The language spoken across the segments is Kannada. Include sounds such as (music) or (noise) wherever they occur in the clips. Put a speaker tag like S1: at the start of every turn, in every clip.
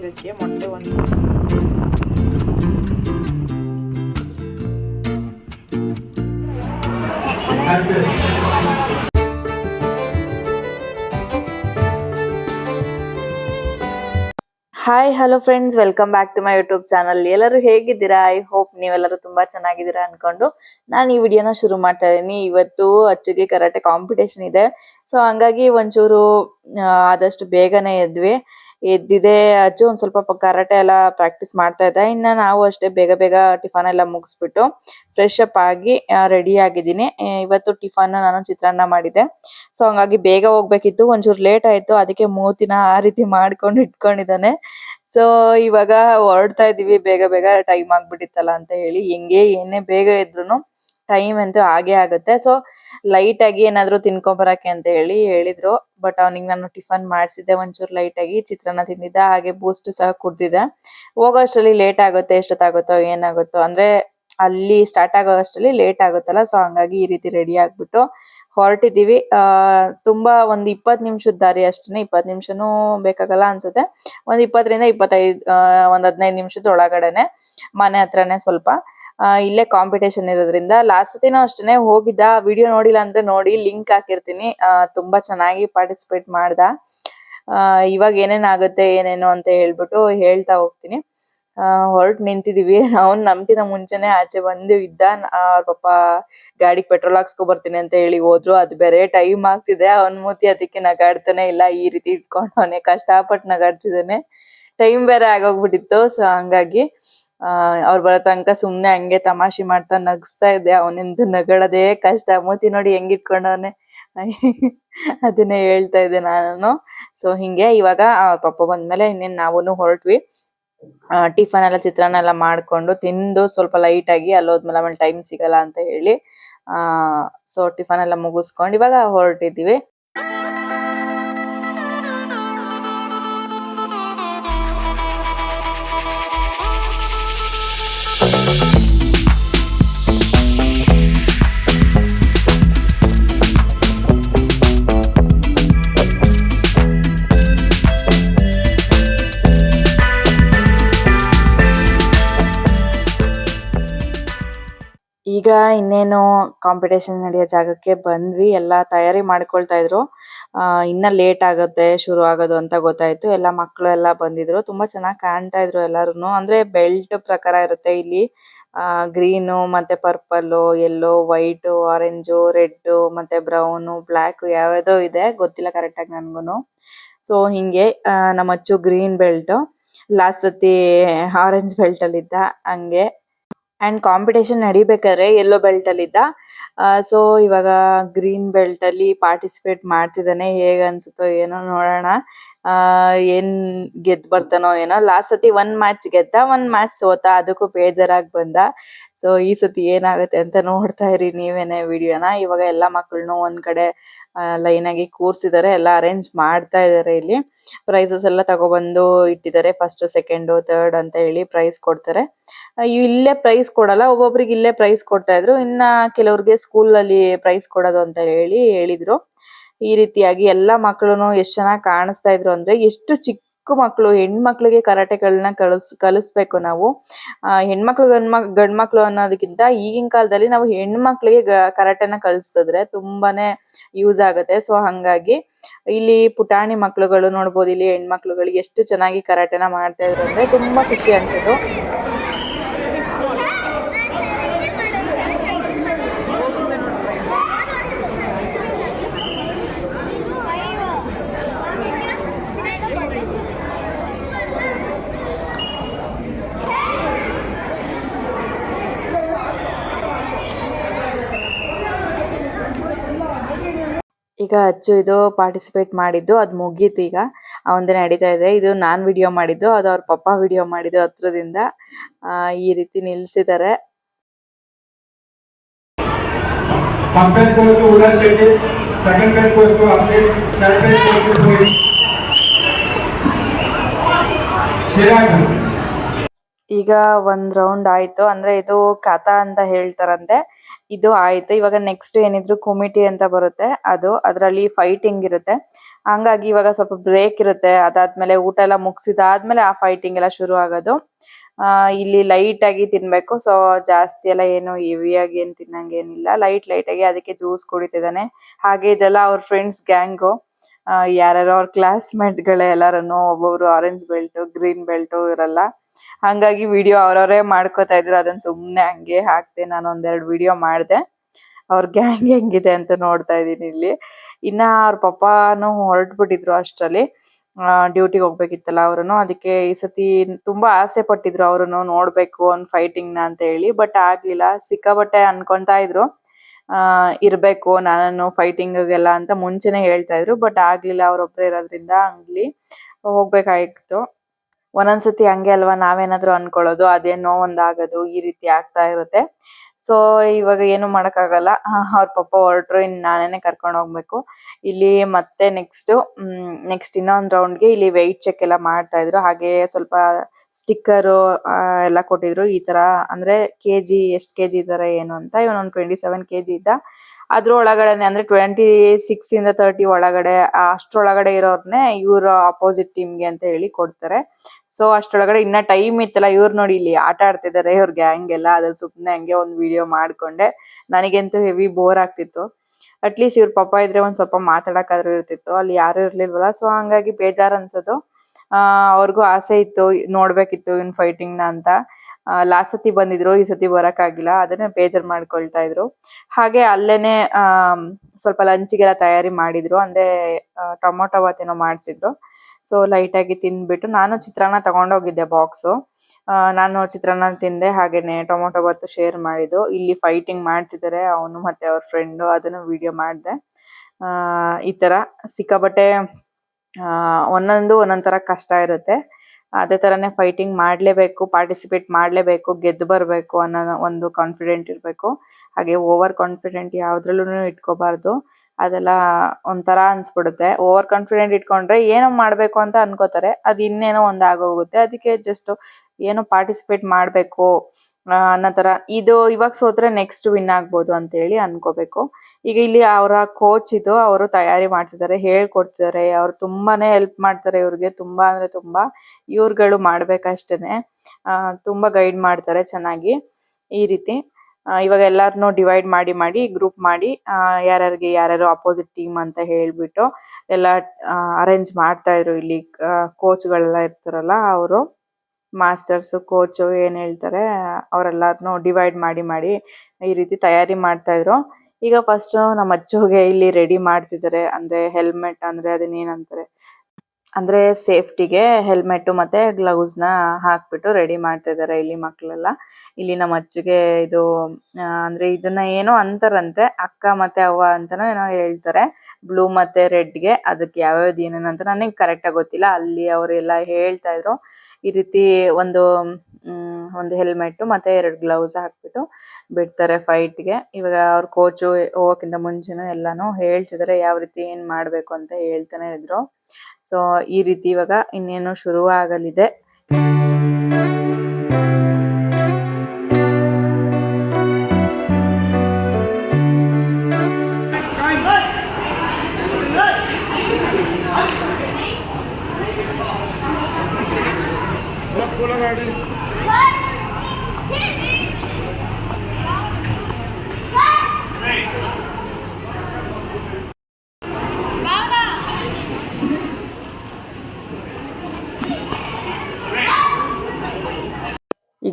S1: ಹಾಕಿರೋದಕ್ಕೆ ಮೊಟ್ಟೆ ಒಂದು? Hi hello friends welcome back to my YouTube channel ಎಲ್ಲರೂ ಹೇಗಿದ್ದೀರಾ? ಐ ಹೋಪ್ ನೀವೆಲ್ಲರೂ ತುಂಬಾ ಚೆನ್ನಾಗಿದ್ದೀರಾ ಅನ್ಕೊಂಡು ನಾನು ಈ ವಿಡಿಯೋನ ಶುರು ಮಾಡ್ತಾ ಇದ್ದೀನಿ. ಇವತ್ತು ಅಚ್ಚುಗೆ ಕರಾಟೆ ಕಾಂಪಿಟೇಷನ್ ಇದೆ. ಸೊ ಹಂಗಾಗಿ ಒಂಚೂರು ಆದಷ್ಟು ಬೇಗನೆ ಎದ್ವಿ. ಎದ್ದಿದೆ, ಅಜ್ಜು ಒಂದ್ ಸ್ವಲ್ಪ ಕರಾಟೆ ಎಲ್ಲ ಪ್ರಾಕ್ಟೀಸ್ ಮಾಡ್ತಾ ಇದ್ದ. ಇನ್ನ ನಾವು ಅಷ್ಟೇ ಬೇಗ ಬೇಗ ಟಿಫನ್ ಎಲ್ಲ ಮುಗಿಸ್ಬಿಟ್ಟು ಫ್ರೆಶ್ ಅಪ್ ಆಗಿ ರೆಡಿ ಆಗಿದ್ದೀನಿ. ಇವತ್ತು ಟಿಫನ್ ನಾನು ಚಿತ್ರಾನ್ನ ಮಾಡಿದ್ದೆ. ಸೊ ಹಂಗಾಗಿ ಬೇಗ ಹೋಗ್ಬೇಕಿತ್ತು. ಒಂಚೂರು ಲೇಟ್ ಆಯ್ತು. ಅದಕ್ಕೆ ಮೂತಿನ ಆ ರೀತಿ ಮಾಡ್ಕೊಂಡು ಇಟ್ಕೊಂಡಿದ್ದಾನೆ. ಸೊ ಇವಾಗ ಹೊರಡ್ತಾ ಇದೀವಿ. ಬೇಗ ಬೇಗ ಟೈಮ್ ಆಗ್ಬಿಟ್ಟಿತ್ತಲ್ಲ ಅಂತ ಹೇಳಿ. ಹೆಂಗೆ ಏನೇ ಬೇಗ ಇದ್ರೂನು ಟೈಮ್ ಅಂತೂ ಆಗೇ ಆಗುತ್ತೆ. ಸೊ ಲೈಟ್ ಆಗಿ ಏನಾದ್ರು ತಿನ್ಕೊಂಬರಕ್ಕೆ ಅಂತ ಹೇಳಿ ಹೇಳಿದ್ರು. ಬಟ್ ಅವ್ನಿಗೆ ನಾನು ಟಿಫನ್ ಮಾಡಿಸಿದ್ದೆ. ಒಂಚೂರು ಲೈಟ್ ಆಗಿ ಚಿತ್ರಾನ್ನ ತಿಂದಿದ್ದ. ಹಾಗೆ ಬೂಸ್ಟ್ ಸಹ ಕುಡ್ದಿದ್ದ. ಹೋಗೋ ಅಷ್ಟರಲ್ಲಿ ಲೇಟ್ ಆಗುತ್ತೆ. ಎಷ್ಟೊತ್ತಾಗುತ್ತೋ, ಏನಾಗುತ್ತೋ. ಅಂದ್ರೆ ಅಲ್ಲಿ ಸ್ಟಾರ್ಟ್ ಆಗೋ ಅಷ್ಟರಲ್ಲಿ ಲೇಟ್ ಆಗುತ್ತಲ್ಲ. ಸೊ ಹಂಗಾಗಿ ಈ ರೀತಿ ರೆಡಿ ಆಗ್ಬಿಟ್ಟು ಹೊರಟಿದೀವಿ ಆ, ತುಂಬಾ ಒಂದು ಇಪ್ಪತ್ತು ನಿಮಿಷದ ದಾರಿ ಅಷ್ಟೇ ಇಪ್ಪತ್ತು ನಿಮಿಷನೂ ಬೇಕಾಗಲ್ಲ ಅನ್ಸುತ್ತೆ. ಒಂದ್ ಇಪ್ಪತ್ತರಿಂದ ಇಪ್ಪತ್ತೈದು ಒಂದು ಹದಿನೈದು ನಿಮಿಷದ ಒಳಗಡೆನೆ. ಮನೆ ಹತ್ರನೇ ಸ್ವಲ್ಪ. ಇಲ್ಲೇ ಕಾಂಪಿಟೇಷನ್ ಇರೋದ್ರಿಂದ. ಲಾಸ್ಟ್ ಸತಿನೂ ಅಷ್ಟೇ ಹೋಗಿದ್ದ. ವಿಡಿಯೋ ನೋಡಿಲ್ಲ ಅಂದ್ರೆ ನೋಡಿ ಲಿಂಕ್ ಹಾಕಿರ್ತೀನಿ. ತುಂಬಾ ಚೆನ್ನಾಗಿ ಪಾರ್ಟಿಸಿಪೇಟ್ ಮಾಡ್ದ. ಇವಾಗ ಏನೇನಾಗುತ್ತೆ ಏನೇನು ಅಂತ ಹೇಳ್ಬಿಟ್ಟು ಹೇಳ್ತಾ ಹೋಗ್ತೀನಿ. ಹೊರಟು ನಿಂತಿದೀವಿ. (laughs) ಅವ್ನ್ ನಮ್ಕಿಂತ ಮುಂಚೆನೆ ಆಚೆ ಬಂದು ಇದ್ದ. ಅವ್ರ ಪಾಪ ಗಾಡಿಗೆ ಪೆಟ್ರೋಲ್ ಹಾಕ್ಸ್ಕೊ ಬರ್ತೀನಿ ಅಂತ ಹೇಳಿ ಹೋದ್ರು. ಅದು ಬೇರೆ ಟೈಮ್ ಆಗ್ತಿದೆ. ಅವನ್ ಮೂತಿ ಅದಕ್ಕೆ ನಗಾಡ್ತಾನೆ ಇಲ್ಲ. ಈ ರೀತಿ ಇಟ್ಕೊಂಡು ಅವನೇ ಕಷ್ಟಪಟ್ಟು ನಗಾಡ್ತಿದ್ದಾನೆ. ಟೈಮ್ ಬೇರೆ ಆಗೋಗ್ಬಿಟ್ಟಿತ್ತು. ಸೊ ಹಂಗಾಗಿ ಅವ್ರು ಬರೋ ತನಕ ಸುಮ್ನೆ ಹಂಗೆ ತಮಾಷೆ ಮಾಡ್ತಾ ನಗಿಸ್ತಾ ಇದ್ದೆ. ಅವನಿಂದ ನಗಳದೇ ಕಷ್ಟ. ಮೂತಿ ನೋಡಿ ಹೆಂಗ್ ಇಟ್ಕೊಂಡವನೆ? (laughs) ಅದನ್ನೇ ಹೇಳ್ತಾ ಇದ್ದೆ ನಾನು. ಸೊ ಹಿಂಗೆ ಇವಾಗ ಪಾಪ ಪಪ್ಪ ಬಂದ್ಮೇಲೆ ಇನ್ನೇನ್ ನಾವೂನು ಹೊರಟ್ವಿ. ಟಿಫನ್ ಎಲ್ಲ, ಚಿತ್ರಾನ್ನ ಎಲ್ಲ ಮಾಡ್ಕೊಂಡು ತಿಂದು ಸ್ವಲ್ಪ ಲೈಟ್ ಆಗಿ ಅಲ್ಲಿ ಹೋದ್ಮೇಲೆ ಆಮೇಲೆ ಟೈಮ್ ಸಿಗಲ್ಲ ಅಂತ ಹೇಳಿ, ಆ ಸೊ ಟಿಫನ್ ಎಲ್ಲ ಮುಗಿಸ್ಕೊಂಡು ಇವಾಗ ಹೊರಟಿದೀವಿ ಈಗ ಇನ್ನೇನು ಕಾಂಪಿಟೇಷನ್ ನಡೆಯೋ ಜಾಗಕ್ಕೆ ಬಂದ್ವಿ, ಎಲ್ಲ ತಯಾರಿ ಮಾಡ್ಕೊಳ್ತಾ ಇದ್ರು. ಇನ್ನ ಲೇಟ್ ಆಗುತ್ತೆ, ಶುರು ಆಗೋದು ಅಂತ ಗೊತ್ತಾಯ್ತು. ಎಲ್ಲ ಮಕ್ಕಳು ಎಲ್ಲ ಬಂದಿದ್ರು. ತುಂಬಾ ಚೆನ್ನಾಗಿ ಕಾಣ್ತಾ ಇದ್ರು ಎಲ್ಲಾರುನು. ಅಂದ್ರೆ ಬೆಲ್ಟ್ ಪ್ರಕಾರ ಇರುತ್ತೆ ಇಲ್ಲಿ. ಆ ಗ್ರೀನು ಮತ್ತೆ purple yellow white orange red ಮತ್ತೆ ಬ್ರೌನ್ ಬ್ಲಾಕ್ ಯಾವ್ಯಾವ್ದೋ ಇದೆ. ಗೊತ್ತಿಲ್ಲ ಕರೆಕ್ಟ್ ಆಗಿ ನನ್ಗುನು. ಸೊ ಹಿಂಗೆ ನಮ್ಮ ಅಚ್ಚು ಗ್ರೀನ್ ಬೆಲ್ಟ್ ಲಾಸ್ಟ್ ಸತಿ ಆರೆಂಜ್ ಬೆಲ್ಟ್ ಅಲ್ಲಿ ಇದ್ದ ಹಂಗೆ ಅಂಡ್ ಕಾಂಪಿಟೇಷನ್ ನಡಿಬೇಕಾದ್ರೆ ಯೆಲ್ಲೋ ಬೆಲ್ಟ್ ಅಲ್ಲಿ ಇದ್ದ ಸೊ ಇವಾಗ ಗ್ರೀನ್ ಬೆಲ್ಟ್ ಅಲ್ಲಿ ಪಾರ್ಟಿಸಿಪೇಟ್ ಮಾಡ್ತಿದ್ದಾನೆ. ಹೇಗ್ ಅನ್ಸುತ್ತೋ ಏನೋ ನೋಡೋಣ. ಏನ್ ಗೆದ್ ಬರ್ತಾನೋ ಏನೋ. ಲಾಸ್ಟ್ ಸತಿ ಒಂದ್ ಮ್ಯಾಚ್ ಗೆದ್ದ ಒಂದ್ ಮ್ಯಾಚ್ ಸೋತ, ಅದಕ್ಕೂ ಬೇಜಾರಾಗಿ ಬಂದ. ಸೊ ಈ ಸತಿ ಏನಾಗುತ್ತೆ ಅಂತ ನೋಡ್ತಾ ಇರಿ ನೀವೇನೆ ವಿಡಿಯೋನ. ಇವಾಗ ಎಲ್ಲ ಮಕ್ಕಳನ್ನು ಒಂದ್ ಕಡೆ ಲೈನ್ ಆಗಿ ಕೂರ್ಸಿದ್ದಾರೆ ಎಲ್ಲ ಅರೇಂಜ್ ಮಾಡ್ತಾ ಇದಾರೆ ಇಲ್ಲಿ. ಪ್ರೈಸಸ್ ಎಲ್ಲ ತಗೊಬಂದು ಇಟ್ಟಿದ್ದಾರೆ ಫಸ್ಟ್ ಸೆಕೆಂಡ್ ಥರ್ಡ್ ಅಂತ ಹೇಳಿ ಪ್ರೈಸ್ ಕೊಡ್ತಾರೆ. ಇಲ್ಲೇ ಪ್ರೈಸ್ ಕೊಡಲ್ಲ, ಒಬ್ಬೊಬ್ರಿಗೆ ಇಲ್ಲೇ ಪ್ರೈಸ್ ಕೊಡ್ತಾ ಇದ್ರು. ಇನ್ನ ಕೆಲವ್ರಿಗೆ ಸ್ಕೂಲ್ ಅಲ್ಲಿ ಪ್ರೈಸ್ ಕೊಡೋದು ಅಂತ ಹೇಳಿ ಹೇಳಿದ್ರು. ಈ ರೀತಿಯಾಗಿ ಎಲ್ಲಾ ಮಕ್ಕಳು ಎಷ್ಟು ಚೆನ್ನಾಗಿ ಕಾಣಿಸ್ತಾ ಇದ್ರು ಅಂದ್ರೆ, ಎಷ್ಟು ಚಿಕ್ಕ ಮಕ್ಕಳು ಹೆಣ್ಮಕ್ಳಿಗೆ ಕರಾಟೆಗಳನ್ನ ಕಲಿಸ್ ಕಲಿಸ್ಬೇಕು ನಾವು. ಅಹ್ ಹೆಣ್ಮಕ್ಳು ಗಂಡ್ಮಕ್ ಗಂಡ್ಮಕ್ಳು ಅನ್ನೋದಕ್ಕಿಂತ ಈಗಿನ ಕಾಲದಲ್ಲಿ ನಾವು ಹೆಣ್ಮಕ್ಳಿಗೆ ಗ- ಕರಾಟೆನ ಕಲಿಸಿದ್ರೆ ತುಂಬಾನೇ ಯೂಸ್ ಆಗುತ್ತೆ. ಸೊ, ಹಂಗಾಗಿ ಇಲ್ಲಿ ಪುಟಾಣಿ ಮಕ್ಳುಗಳು ನೋಡ್ಬೋದು, ಇಲ್ಲಿ ಹೆಣ್ಮಕ್ಳುಗಳು ಎಷ್ಟು ಚೆನ್ನಾಗಿ ಕರಾಟೆನ ಮಾಡ್ತಾ ಇದ್ರು ಅಂದ್ರೆ ತುಂಬಾ ಖುಷಿ ಅನ್ಸೋದು ಈಗ ಅಚ್ಚು ಇದು ಪಾರ್ಟಿಸಿಪೇಟ್ ಮಾಡಿದ್ದು ಅದು ಮುಗೀತು ಈಗ. ಅವಂದೇ ನಡೀತಾ ಇದೆ. ಇದು ನಾನ್ ವಿಡಿಯೋ ಮಾಡಿದ್ದು ಅದು ಅವ್ರ ಪಪ್ಪ ವಿಡಿಯೋ ಮಾಡಿದ್ದು ಹತ್ರದಿಂದ. ಆ, ಈ ರೀತಿ ನಿಲ್ಸಿದ್ದಾರೆ. ಈಗ ಒಂದ್ ರೌಂಡ್ ಆಯ್ತು. ಅಂದ್ರೆ ಇದು ಕಥಾ ಅಂತ ಹೇಳ್ತಾರಂತೆ. ಇದು ಆಯ್ತು. ಇವಾಗ ನೆಕ್ಸ್ಟ್ ಏನಿದ್ರು ಕುಮಿಟಿ ಅಂತ ಬರುತ್ತೆ. ಅದು ಅದರಲ್ಲಿ ಫೈಟಿಂಗ್ ಇರುತ್ತೆ. ಹಂಗಾಗಿ ಇವಾಗ ಸ್ವಲ್ಪ ಬ್ರೇಕ್ ಇರುತ್ತೆ. ಅದಾದ್ಮೇಲೆ ಊಟ ಎಲ್ಲ ಮುಗಿಸಿದಾದ್ಮೇಲೆ ಆ ಫೈಟಿಂಗ್ ಎಲ್ಲ ಶುರು ಆಗೋದು. ಇಲ್ಲಿ ಲೈಟ್ ಆಗಿ ತಿನ್ಬೇಕು. ಸೊ ಜಾಸ್ತಿ ಎಲ್ಲ ಏನು ಹೆವಿ ಆಗಿ ಏನ್ ತಿನ್ನಂಗೇನಿಲ್ಲ ಲೈಟ್ ಲೈಟ್ ಆಗಿ ಅದಕ್ಕೆ ಜ್ಯೂಸ್ ಕುಡಿತಿದ್ದಾನೆ. ಹಾಗೆ ಇದೆಲ್ಲ ಅವ್ರ ಫ್ರೆಂಡ್ಸ್ ಗ್ಯಾಂಗು ಯಾರ್ಯಾರೋ ಅವ್ರ ಕ್ಲಾಸ್ಮೇಟ್ಗಳೇ ಎಲ್ಲಾರನು ಒಬ್ಬೊಬ್ರು ಆರೆಂಜ್ ಬೆಲ್ಟ್ ಗ್ರೀನ್ ಬೆಲ್ಟ್ ಇರಲ್ಲ. ಹಂಗಾಗಿ ವಿಡಿಯೋ ಅವ್ರವ್ರೇ ಮಾಡ್ಕೋತಾ ಇದ್ರು. ಅದನ್ ಸುಮ್ನೆ ಹಂಗೆ ಹಾಕ್ದೆ ನಾನು ಒಂದೆರಡು ವಿಡಿಯೋ ಮಾಡ್ದೆ. ಅವ್ರ ಗ್ಯಾಂಗ್ ಹೆಂಗಿದೆ ಅಂತ ನೋಡ್ತಾ ಇದೀನಿ ಇಲ್ಲಿ. ಇನ್ನ ಅವ್ರ ಪಪ್ಪಾನು ಹೊರಟ್ಬಿಟ್ಟಿದ್ರು ಅಷ್ಟ್ರಲ್ಲಿ. ಡ್ಯೂಟಿಗೆ ಹೋಗ್ಬೇಕಿತ್ತಲ್ಲ ಅವ್ರುನು. ಅದಕ್ಕೆ ಈ ಸತಿ ತುಂಬಾ ಆಸೆ ಪಟ್ಟಿದ್ರು ಅವ್ರು ನೋಡ್ಬೇಕು ಒಂದ್ ಫೈಟಿಂಗ್ನ ಅಂತ ಹೇಳಿ. ಬಟ್ ಆಗ್ಲಿಲ್ಲ. ಸಿಕ್ಕಾಬಟ್ಟೆ ಅನ್ಕೊಂತಾ ಇದ್ರು. ಆ, ಇರ್ಬೇಕು ನಾನು ಫೈಟಿಂಗ್ ಗೆಲ್ಲ ಅಂತ ಮುಂಚೆನೆ ಹೇಳ್ತಾ ಇದ್ರು. ಬಟ್ ಆಗ್ಲಿಲ್ಲ. ಅವ್ರೊಬ್ರು ಇರೋದ್ರಿಂದ ಆಗ್ಲಿ ಹೋಗ್ಬೇಕಾಗಿತ್ತು ಒಂದೊಂದ್ಸತಿ ಹಂಗೆ ಅಲ್ವಾ ನಾವೇನಾದ್ರೂ ಅನ್ಕೊಳ್ಳೋದು ಅದೇನೋ ಒಂದ್ ಆಗೋದು ಈ ರೀತಿ ಆಗ್ತಾ ಇರುತ್ತೆ. ಸೊ ಇವಾಗ ಏನು ಮಾಡೋಕ್ಕಾಗಲ್ಲ. ಅವ್ರ ಪಪ್ಪ ಹೊರಟ್ರು, ಇನ್ ನಾನೇನೆ ಕರ್ಕೊಂಡು ಹೋಗ್ಬೇಕು. ಇಲ್ಲಿ ಮತ್ತೆ ನೆಕ್ಸ್ಟ್ ನೆಕ್ಸ್ಟ್ ಇನ್ನೊಂದ್ ರೌಂಡ್ಗೆ ಇಲ್ಲಿ ವೆಯ್ಟ್ ಚೆಕ್ ಎಲ್ಲ ಮಾಡ್ತಾ ಇದ್ರು. ಹಾಗೆ ಸ್ವಲ್ಪ ಸ್ಟಿಕ್ಕರ್ ಎಲ್ಲ ಕೊಟ್ಟಿದ್ರು. ಈ ತರ ಅಂದ್ರೆ ಕೆಜಿ ಎಷ್ಟ್ ಕೆಜಿ ಇದಾರೆ, ಏನು ಅಂತ. ಇವನೊಂದು ಟ್ವೆಂಟಿ ಸೆವೆನ್ ಕೆಜಿ ಇದ್ದ. ಅದ್ರ ಒಳಗಡೆನೆ ಅಂದ್ರೆ ಟ್ವೆಂಟಿ ಸಿಕ್ಸ್ ಇಂದ ತರ್ಟಿ ಒಳಗಡೆ, ಅಷ್ಟ್ರೊಳಗಡೆ ಇರೋರ್ನೆ ಇವ್ರ ಅಪೋಸಿಟ್ ಟೀಮ್ಗೆ ಅಂತ ಹೇಳಿ ಕೊಡ್ತಾರೆ. ಸೊ ಅಷ್ಟೊಳಗಡೆ ಇನ್ನ ಟೈಮ್ ಇತ್ತಲ್ಲ, ಇವ್ರು ನೋಡಿ ಇಲ್ಲಿ ಆಟ ಆಡ್ತಿದ್ದಾರೆ ಇವ್ರ ಗ್ಯಾಂಗ್ ಎಲ್ಲ. ಅದ್ರ ಸುಮ್ನೆ ಹಂಗೆ ಒಂದ್ ವಿಡಿಯೋ ಮಾಡ್ಕೊಂಡೆ. ನನಗಂತೂ ಹೆವಿ ಬೋರ್ ಆಗ್ತಿತ್ತು. ಅಟ್ಲೀಸ್ಟ್ ಇವ್ರ ಪಪ್ಪ ಇದ್ರೆ ಒಂದ್ ಸ್ವಲ್ಪ ಮಾತಾಡಕ್ಕಾದ್ರೂ ಇರ್ತಿತ್ತು. ಅಲ್ಲಿ ಯಾರು ಇರ್ಲಿಲ್ವಲ್ಲ. ಸೊ ಹಂಗಾಗಿ ಬೇಜಾರ್ ಅನ್ಸೋದು. ಆ, ಅವ್ರಿಗೂ ಆಸೆ ಇತ್ತು, ನೋಡ್ಬೇಕಿತ್ತು ಇನ್ ಫೈಟಿಂಗ್ನ ಅಂತ. ಲಾಸ್ಟ್ ಸತಿ ಬಂದಿದ್ರು, ಈ ಸತಿ ಬರಕ್ ಆಗಿಲ್ಲ ಅದನ್ನೇ ಬೇಜಾರ್ ಮಾಡ್ಕೊಳ್ತಾ ಇದ್ರು. ಹಾಗೆ ಅಲ್ಲೇನೆ ಸ್ವಲ್ಪ ಲಂಚಿಗೆಲ್ಲ ತಯಾರಿ ಮಾಡಿದ್ರು. ಅಂದ್ರೆ ಟೊಮೊಟೊ ಏನೋ ಮಾಡ್ಸಿದ್ರು. ಸೊ ಲೈಟ್ ಆಗಿ ತಿಂದ್ಬಿಟ್ಟು ನಾನು ಚಿತ್ರಾನ್ನ ತಗೊಂಡೋಗಿದ್ದೆ ಬಾಕ್ಸು ನಾನು ಚಿತ್ರಾನ್ನ ತಿಂದೆ, ಹಾಗೇನೆ ಟೊಮೊಟೊ ಬತ್ತು ಶೇರ್ ಮಾಡಿದ್ದು. ಇಲ್ಲಿ ಫೈಟಿಂಗ್ ಮಾಡ್ತಿದ್ದಾರೆ ಅವನು ಮತ್ತೆ ಅವ್ರ ಫ್ರೆಂಡು ಅದನ್ನು ವಿಡಿಯೋ ಮಾಡಿದೆ. ಈ ಥರ ಸಿಕ್ಕಾಬಟ್ಟೆ ಒಂದೊಂದು ಒಂದೊಂದು ತರ ಕಷ್ಟ ಇರುತ್ತೆ. ಅದೇ ಥರನೇ ಫೈಟಿಂಗ್ ಮಾಡ್ಲೇಬೇಕು ಪಾರ್ಟಿಸಿಪೇಟ್ ಮಾಡ್ಲೇಬೇಕು, ಗೆದ್ದು ಬರಬೇಕು ಅನ್ನೋ ಒಂದು ಕಾನ್ಫಿಡೆಂಟ್ ಇರಬೇಕು. ಹಾಗೆ ಓವರ್ ಕಾನ್ಫಿಡೆಂಟ್ ಯಾವುದ್ರಲ್ಲೂ ಇಟ್ಕೋಬಾರ್ದು. ಅದೆಲ್ಲ ಒಂಥರ ಅನ್ಸ್ಬಿಡುತ್ತೆ. ಓವರ್ ಕಾನ್ಫಿಡೆಂಟ್ ಇಟ್ಕೊಂಡ್ರೆ ಏನೋ ಮಾಡ್ಬೇಕು ಅಂತ ಅನ್ಕೋತಾರೆ. ಅದು ಇನ್ನೇನೋ ಒಂದ್ ಆಗೋಗುತ್ತೆ. ಅದಕ್ಕೆ ಜಸ್ಟ್ ಏನೋ ಪಾರ್ಟಿಸಿಪೇಟ್ ಮಾಡ್ಬೇಕು ಅನ್ನೋ ತರ ಇದು ಇವಾಗ ಸೋತ್ರೆ ನೆಕ್ಸ್ಟ್ ವಿನ್ ಆಗ್ಬೋದು ಅಂತ ಹೇಳಿ ಅನ್ಕೋಬೇಕು. ಈಗ ಇಲ್ಲಿ ಅವರ ಕೋಚ್ ಇದು, ಅವರು ತಯಾರಿ ಮಾಡ್ತಿದ್ದಾರೆ, ಹೇಳ್ಕೊಡ್ತಿದ್ದಾರೆ. ಅವ್ರು ತುಂಬಾನೇ ಹೆಲ್ಪ್ ಮಾಡ್ತಾರೆ ಇವ್ರಿಗೆ. ತುಂಬಾ ಅಂದ್ರೆ ತುಂಬಾ. ಇವ್ರುಗಳು ಮಾಡ್ಬೇಕಷ್ಟೇನೆ. ತುಂಬಾ ಗೈಡ್ ಮಾಡ್ತಾರೆ ಚೆನ್ನಾಗಿ ಈ ರೀತಿ. ಇವಾಗ ಎಲ್ಲಾರ್ನು ಡಿವೈಡ್ ಮಾಡಿ ಮಾಡಿ ಗ್ರೂಪ್ ಮಾಡಿ ಯಾರ್ಯಾರಿಗೆ ಯಾರ್ಯಾರು ಅಪೋಸಿಟ್ ಟೀಮ್ ಅಂತ ಹೇಳ್ಬಿಟ್ಟು ಎಲ್ಲ ಅರೇಂಜ್ ಮಾಡ್ತಾ ಇದ್ರು. ಇಲ್ಲಿ ಕೋಚ್ ಗಳೆಲ್ಲ ಇರ್ತಾರಲ್ಲ ಅವರು ಮಾಸ್ಟರ್ಸ್ ಕೋಚ್ ಏನ್ ಹೇಳ್ತಾರೆ, ಅವರೆಲ್ಲಾರ್ನು ಡಿವೈಡ್ ಮಾಡಿ ಮಾಡಿ ಈ ರೀತಿ ತಯಾರಿ ಮಾಡ್ತಾ ಇದ್ರು. ಈಗ ಫಸ್ಟ್ ನಮ್ಮ ಅಜ್ಜೋಗೆ ಇಲ್ಲಿ ರೆಡಿ ಮಾಡ್ತಿದ್ದಾರೆ. ಅಂದ್ರೆ ಹೆಲ್ಮೆಟ್ ಅಂದ್ರೆ ಅದನ್ನ ಏನಂತಾರೆ ಅಂದ್ರೆ ಸೇಫ್ಟಿಗೆ ಹೆಲ್ಮೆಟ್ ಮತ್ತೆ ಗ್ಲೌಸ್ನ ಹಾಕ್ಬಿಟ್ಟು ರೆಡಿ ಮಾಡ್ತಾ ಇದಾರೆ ಇಲ್ಲಿ ಮಕ್ಕಳೆಲ್ಲ ಇಲ್ಲಿ ನಮ್ಮ ಅಜ್ಜಿಗೆ ಇದು ಅಂದ್ರೆ ಇದನ್ನ ಏನೋ ಅಂತಾರಂತೆ, ಅಕ್ಕ ಮತ್ತೆ ಅವ್ವ ಅಂತಾನೋ ಏನೋ ಹೇಳ್ತಾರೆ. ಬ್ಲೂ ಮತ್ತೆ ರೆಡ್ಗೆ ಅದಕ್ಕೆ ಯಾವ್ಯಾವ್ದು ಏನೇನು ಅಂತ ನನಗೆ ಕರೆಕ್ಟ್ ಆಗಿ ಗೊತ್ತಿಲ್ಲ. ಅಲ್ಲಿ ಅವರೆಲ್ಲ ಹೇಳ್ತಾ ಇದ್ರು. ಈ ರೀತಿ ಒಂದು ಒಂದು ಹೆಲ್ಮೆಟ್ ಮತ್ತೆ ಎರಡು ಗ್ಲೌಸ್ ಹಾಕ್ಬಿಟ್ಟು ಬಿಡ್ತಾರೆ ಫೈಟ್ಗೆ. ಇವಾಗ ಅವ್ರ ಕೋಚು ಹೋಗಕ್ಕಿಂತ ಮುಂಚೆನೂ ಎಲ್ಲಾನು ಹೇಳ್ತಿದಾರೆ, ಯಾವ ರೀತಿ ಏನ್ ಮಾಡ್ಬೇಕು ಅಂತ ಹೇಳ್ತಾನೆ ಇದ್ರು. ಸೊ ಈ ರೀತಿ ಇವಾಗ ಇನ್ನೇನು ಶುರು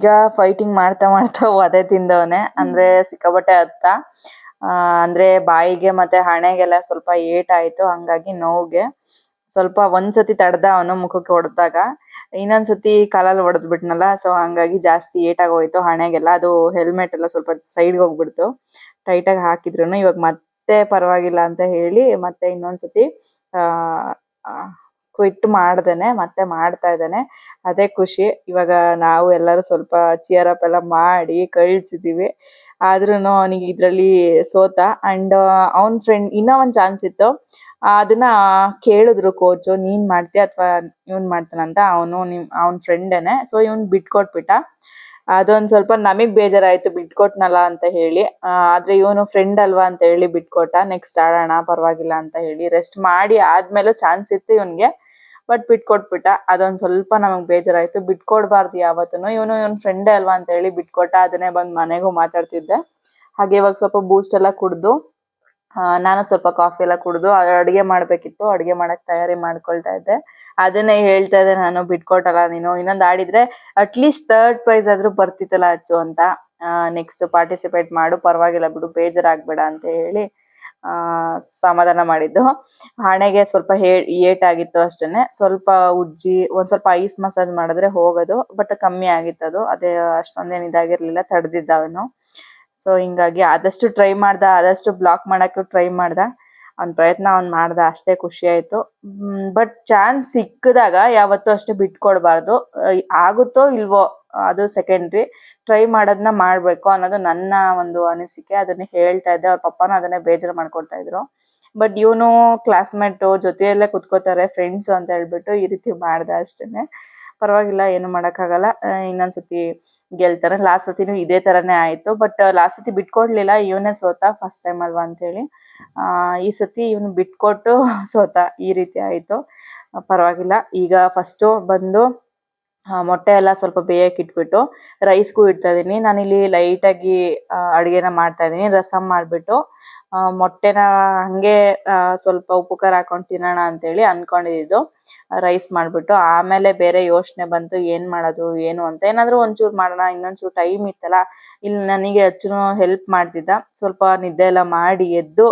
S1: ಈಗ ಫೈಟಿಂಗ್ ಮಾಡ್ತಾ ಮಾಡ್ತಾ (laughs) ಒದೆ ತಿಂದವನೆ. ಅಂದ್ರೆ ಸಿಕ್ಕಾಪಟ್ಟೆ ಅತ್ತ. ಆ, ಅಂದ್ರೆ ಬಾಯಿಗೆ ಮತ್ತೆ ಹಣೆಗೆಲ್ಲ ಸ್ವಲ್ಪ ಏಟಾಯ್ತು. ಹಂಗಾಗಿ ನೋವುಗೆ. ಸ್ವಲ್ಪ ಒಂದ್ಸತಿ ತಡ್ದ ಅವನು ಮುಖಕ್ಕೆ ಹೊಡೆದಾಗ. ಇನ್ನೊಂದ್ಸತಿ ಕಾಲಲ್ಲಿ ಹೊಡೆದ್ ಬಿಟ್ನಲ್ಲ ಸೊ ಹಂಗಾಗಿ ಜಾಸ್ತಿ ಏಟಾಗೋಯ್ತು ಹಣೆಗೆಲ್ಲ. ಅದು ಹೆಲ್ಮೆಟ್ ಎಲ್ಲ ಸ್ವಲ್ಪ ಸೈಡ್ಗೆ ಹೋಗ್ಬಿಡ್ತು. ಟೈಟ್ ಆಗಿ ಹಾಕಿದ್ರು ಇವಾಗ ಮತ್ತೆ ಪರವಾಗಿಲ್ಲ ಅಂತ ಹೇಳಿ ಮತ್ತೆ ಇನ್ನೊಂದ್ಸತಿ ಆ ಕ್ವಿಟ್ ಮಾಡ್ದೇನೆ, ಮತ್ತೆ ಮಾಡ್ತಾ ಇದ್ದಾನೆ. ಅದೇ ಖುಷಿ. ಇವಾಗ ನಾವು ಎಲ್ಲರೂ ಸ್ವಲ್ಪ ಚಿಯರ್ ಅಪ್ ಎಲ್ಲ ಮಾಡಿ ಕಳ್ಸಿದೀವಿ. ಆದ್ರೂನು ಅವನಿಗೆ ಇದ್ರಲ್ಲಿ ಸೋತ ಅಂಡ್ ಅವನ್ ಫ್ರೆಂಡ್ ಇನ್ನೂ ಒಂದ್ ಚಾನ್ಸ್ ಇತ್ತು. ಅದನ್ನ ಕೇಳಿದ್ರು ಕೋಚು ನೀನ್ ಮಾಡ್ತೀಯ ಅಥವಾ ಇವನ್ ಮಾಡ್ತಾನಂತ ಅವನು ನಿಮ್, ಅವನ್ ಫ್ರೆಂಡೇನೆ ಸೊ ಇವನ್ ಬಿಟ್ಕೊಟ್ಬಿಟ್ಟ. ಅದೊಂದ್ ಸ್ವಲ್ಪ ನಮಗ್ ಬೇಜಾರಾಯ್ತು, ಬಿಟ್ಕೊಟ್ನಲ್ಲ ಅಂತ ಹೇಳಿ. ಆದ್ರೆ ಇವನು ಫ್ರೆಂಡ್ ಅಲ್ವಾ ಅಂತ ಹೇಳಿ ಬಿಟ್ಕೊಟ್ಟ. ನೆಕ್ಸ್ಟ್ ಆಡೋಣ, ಪರವಾಗಿಲ್ಲ ಅಂತ ಹೇಳಿ ರೆಸ್ಟ್ ಮಾಡಿ ಆದ್ಮೇಲೆ ಚಾನ್ಸ್ ಇತ್ತು ಇವನ್ಗೆ. ಬಟ್ ಬಿಟ್ಕೊಟ್ಬಿಟ್ಟ ಅದೊಂದ್ ಸ್ವಲ್ಪ ನಮಗೆ ಬೇಜಾರಾಯ್ತು. ಬಿಟ್ಕೊಡ್ಬಾರ್ದು ಯಾವತ್ತೂ ಇವನು ಇವನ್ ಫ್ರೆಂಡೇ ಅಲ್ವಾ ಅಂತ ಹೇಳಿ ಬಿಟ್ಕೊಟ್ಟ ಅದನ್ನೇ ಬಂದ್ ಮನೆಗೂ ಮಾತಾಡ್ತಿದ್ದೆ. ಹಾಗೆ ಇವಾಗ ಸ್ವಲ್ಪ ಬೂಸ್ಟ್ ಎಲ್ಲ ಕುಡ್ದು ನಾನು ಸ್ವಲ್ಪ ಕಾಫಿ ಎಲ್ಲ ಕುಡ್ದು ಅಡುಗೆ ಮಾಡಬೇಕಿತ್ತು. ಅಡುಗೆ ಮಾಡಕ್ ತಯಾರಿ ಮಾಡ್ಕೊಳ್ತಾ ಇದ್ದೆ. ಅದನ್ನೇ ಹೇಳ್ತಾ ಇದ್ದೆ ನಾನು ಬಿಟ್ಕೊಟ್ಟಲ್ಲ ನೀನು. ಇನ್ನೊಂದ್ ಆಡಿದ್ರೆ ಅಟ್ಲೀಸ್ಟ್ ಥರ್ಡ್ ಪ್ರೈಸ್ ಆದ್ರೂ ಬರ್ತಿತ್ತಲ್ಲ ಅಚ್ಚು ಅಂತ. ನೆಕ್ಸ್ಟ್ ಪಾರ್ಟಿಸಿಪೇಟ್ ಮಾಡು. ಪರವಾಗಿಲ್ಲ ಬಿಡು. ಬೇಜಾರಾಗ್ಬೇಡ ಅಂತ ಹೇಳಿ ಆ, ಸಮಾಧಾನ ಮಾಡಿದ್ದು. ಹಣೆಗೆ ಸ್ವಲ್ಪ ಏಟ್ ಏಟಾಗಿತ್ತು ಅಷ್ಟೇನೆ. ಸ್ವಲ್ಪ ಉಜ್ಜಿ, ಒಂದ್ ಸ್ವಲ್ಪ ಐಸ್ ಮಸಾಜ್ ಮಾಡಿದ್ರೆ ಹೋಗೋದು, ಬಟ್ ಕಮ್ಮಿ ಆಗಿತ್ತು ಅದು. ಅದೇ ಅಷ್ಟೊಂದೇನ್ ಇದಾಗಿರ್ಲಿಲ್ಲ, ತಡೆದಿದ್ದ ಅವನು. ಸೊ ಹಿಂಗಾಗಿ ಆದಷ್ಟು ಟ್ರೈ ಮಾಡ್ದ, ಆದಷ್ಟು ಬ್ಲಾಕ್ ಮಾಡಕ್ಕೆ ಟ್ರೈ ಮಾಡ್ದ. ಅವ್ನ ಪ್ರಯತ್ನ ಅವ್ನ್ ಮಾಡ್ದ, ಅಷ್ಟೇ ಖುಷಿ ಆಯ್ತು. ಬಟ್ ಚಾನ್ಸ್ ಸಿಕ್ಕಿದಾಗ ಯಾವತ್ತೂ ಅಷ್ಟೇ ಬಿಟ್ಕೊಡ್ಬಾರ್ದು. ಆಗುತ್ತೋ ಇಲ್ವೋ, ಅದು ಸೆಕೆಂಡ್ರಿ ಟ್ರೈ ಮಾಡೋದನ್ನ ಮಾಡಬೇಕು ಅನ್ನೋದು ನನ್ನ ಒಂದು ಅನಿಸಿಕೆ. ಅದನ್ನ ಹೇಳ್ತಾ ಇದ್ದೆ. ಅವ್ರ ಪಪ್ಪನ ಅದನ್ನೇ ಬೇಜಾರು ಮಾಡ್ಕೊಳ್ತಾ ಇದ್ರು. ಬಟ್ ಇವನು ಕ್ಲಾಸ್ಮೇಟ್ ಜೊತೆಯಲ್ಲೇ ಕುತ್ಕೋತಾರೆ ಫ್ರೆಂಡ್ಸ್ ಅಂತ ಹೇಳ್ಬಿಟ್ಟು ಈ ರೀತಿ ಮಾಡ್ದೆ ಅಷ್ಟೇನೆ. ಪರವಾಗಿಲ್ಲ, ಏನು ಮಾಡೋಕ್ಕಾಗಲ್ಲ. ಇನ್ನೊಂದ್ಸತಿ ಗೆಲ್ತಾರೆ. ಲಾಸ್ಟ್ ಸತಿನೂ ಇದೇ ತರನೇ ಆಯ್ತು. ಬಟ್ ಲಾಸ್ಟ್ ಸತಿ ಬಿಟ್ಕೊಡ್ಲಿಲ್ಲ. ಇವನೇ ಸೋತ ಫಸ್ಟ್ ಟೈಮ್ ಅಲ್ವಾ ಅಂತ ಹೇಳಿ ಆ, ಈ ಸತಿ ಇವನು ಬಿಟ್ಕೊಟ್ಟು ಸೋತ ಈ ರೀತಿ ಆಯ್ತು. ಪರವಾಗಿಲ್ಲ. ಈಗ ಫಸ್ಟು ಬಂದು ಮೊಟ್ಟೆ ಎಲ್ಲ ಸ್ವಲ್ಪ ಬೇಯಕ್ಕೆ ಇಟ್ಬಿಟ್ಟು ರೈಸ್ಗೂ ಇಡ್ತಾ ಇದೀನಿ ನಾನಿಲ್ಲಿ ಲೈಟಾಗಿ ಅಡುಗೆನ ಮಾಡ್ತಾ ಇದೀನಿ ರಸಮ್ ಮಾಡ್ಬಿಟ್ಟು ಮೊಟ್ಟೆನ ಹಂಗೆ ಸ್ವಲ್ಪ ಉಪ್ಪು, ಖಾರ ಹಾಕೊಂಡು ತಿನ್ನೋಣ ಅಂತೇಳಿ ಅನ್ಕೊಂಡಿದ್ದು. ರೈಸ್ ಮಾಡ್ಬಿಟ್ಟು, ಆಮೇಲೆ ಬೇರೆ ಯೋಚನೆ ಬಂತು, ಏನ್ ಮಾಡೋದು, ಏನು ಅಂತ. ಏನಾದ್ರೂ ಒಂಚೂರು ಮಾಡೋಣ, ಇನ್ನೊಂಚೂರು ಟೈಮ್ ಇತ್ತಲ್ಲ, ಇಲ್ಲಿ ನನಗೆ ಅಚ್ಚುನು ಹೆಲ್ಪ್ ಮಾಡ್ತಿದ್ದ. ಸ್ವಲ್ಪ ನಿದ್ದೆ ಎಲ್ಲ ಮಾಡಿ ಎದ್ದು,